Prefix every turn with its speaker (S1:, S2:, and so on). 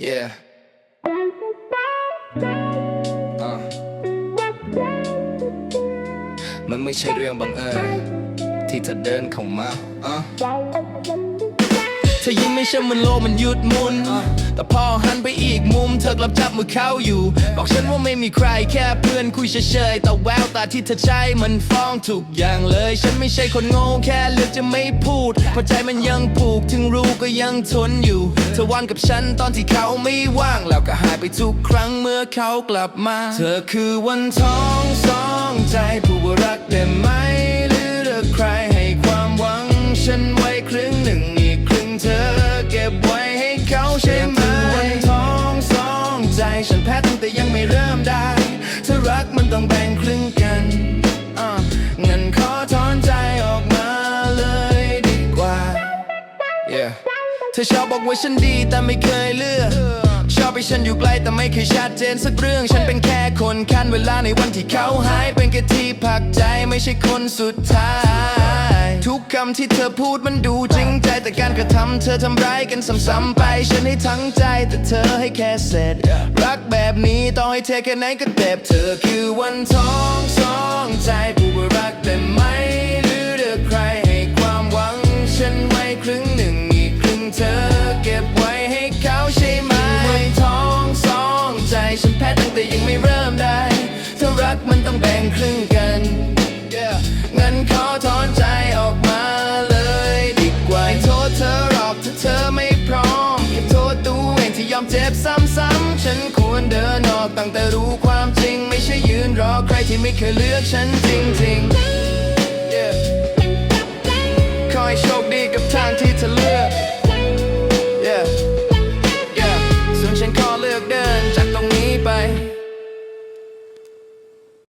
S1: Yeah. Uh. มันไม่ใช่เรื่องบังเอิญที่เธอเดินเข้ามา uh. เธอยิ้มไม่ใช่เหมันโลกมันหยุดมุน แต่พอหันไปอีกมุม เธอกลับจับมือเขาอยู่ บอกฉันว่าไม่มีใครแค่เพื่อนคุยเฉยๆแต่แววตาที่เธอใช้มันฟ้องทุกอย่างเลย ฉันไม่ใช่คนโง่แค่เลือกจะไม่พูดเพราะใจมันยังผูกถึงรู้ก็ยังทนอยู่เธอวันกับฉันตอนที่เขาไม่ว่างแล้วก็หายไปทุกครั้งเมื่อเขากลับมา เธอคือวันทองสอง ให้เช่ไหมวันทองสองใจฉันแพ้ตั้งแต่ยังไม่เริ่มได้ถ้ารักมันต้องแบ่งครึ่งกันเงินขอถอนใจออกมาเลยดีกว่า Yeah เธอชอบบอกว่าฉันดีแต่ไม่เคยเลือก อบให้ฉันอยู่ไกลแต่ไม่เคยชัดเจนสักเรื่อง ฉันเป็นแค่คนคันเวลาในวันที่เขาหาย เป็นแค่ที่พักใจไม่ใช่คนสุดท้าย ทุกคำที่เธอพูดมันดูจริงใจแต่การกระทำเธอทำร้ายกันซ้ำๆไป ฉันให้ทั้งใจแต่เธอให้แค่เสร็จ รักแบบนี้ต่องให้เทแค่ไหนก็เจ็บเธอคือวันท้องสองใจผู้รักได้ไหม ครึ่งกัน Yeah งั้นขอถอนใจออกมาเลยดีกว่าอย่โทษเธอหรอกถ้าเธอไม่พร้อมอย่โทษตัวเองที่ยอมเจ็บซ้ำๆฉันควรเดินออกตั้งแต่รู้ความจริง ไม่ใช่ยืนรอใครที่ไม่เคยเลือกฉันจริงๆ Yeah ขอให้โชคดีกับทางที่เธอ